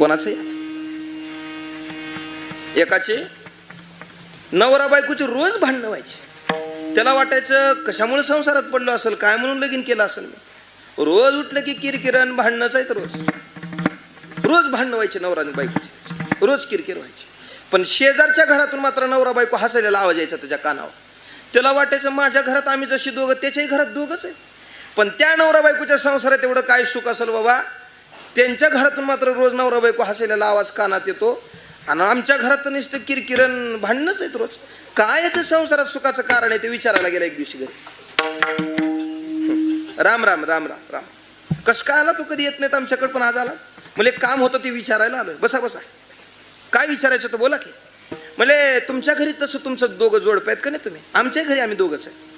कोणाचं आहे एकाचे नवरा बायकोचे रोज भांडणं व्हायचे. त्याला वाटायचं कशामुळे संसारात पडलो असेल? काय म्हणून लगीन केलं असेल मी? रोज उठलं की किरकिरण भांडणंच आहेत रोज. रोज भांडणं व्हायचे नवरा बायकोची. रोज किरकिर व्हायची. पण शेजारच्या घरातून मात्र नवरा बायको हसायला आवाज यायचा त्याच्या कानावर. त्याला वाटायचं माझ्या घरात आम्ही जशी दोघं त्याच्याही घरात दोघंच आहे पण त्या नवरा बायकोच्या संसारात एवढं काय सुख असेल बाबा? त्यांच्या घरातून मात्र रोज नवरा बायको हसायला आवाज कानात येतो. आणि आमच्या घरात नुसतं किरकिरण भांडणंच आहेत रोज. काय ते संसारात सुखाचं कारण आहे ते विचारायला गेला एक दिवशी घरी. राम राम राम राम राम. कस काय आला तो कधी येत नाहीत आमच्याकडे पण आज आला? म्हणजे काम होतं ते विचारायला आलोय. बसा बसा. काय विचारायचं होतं बोला की. म्हणजे तुमच्या घरी तसं तुमचं दोघं जोडप आहेत का नाही तुम्ही? आमच्या घरी आम्ही दोघंच आहे.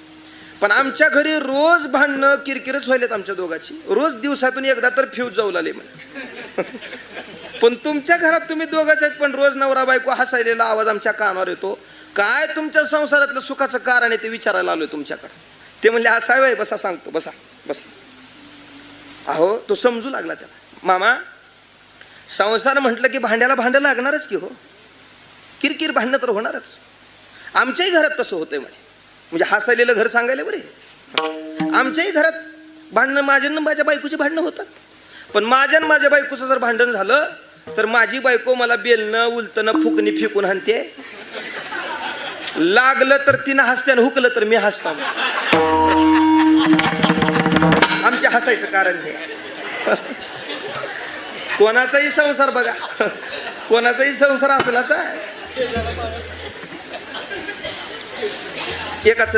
पण आमच्या घरी रोज भांडणं किरकिरच व्हायलेत आमच्या दोघाची. रोज दिवसातून एकदा तर फ्यूज जाऊ लागले म्हणे. पण तुमच्या घरात तुम्ही दोघंच आहेत पण रोज नवरा बायको हसायलेला आवाज आमच्या कानावर येतो. काय तुमच्या संसारातलं सुखाचं कारण आहे ते विचारायला आलोय तुमच्याकडे. ते म्हणले असावे आहे बसा सांगतो बसा बसा. अहो तो समजू लागला त्याला. मामा संसार म्हटलं की भांड्याला भांडं लागणारच की हो? किरकिर भांडणं तर होणारच. आमच्याही घरात तसं होतंय म्हणे. म्हणजे हसायलेलं घर सांगायला बरे. आमच्याही घरात भांडणं माझ्या माझ्या बायकोची भांडणं होतात. पण माझ्या माझ्या बायकोचं जर भांडण झालं तर माझी बायको मला बेलणं उलतनं फुकणी फिकून हाणते. लागलं तर तिनं हसत्यानं हुकलं तर मी हसता. आमच्या हसायचं कारण हे. कोणाचाही संसार बघा. कोणाचाही संसार असलाच आहे. एकाच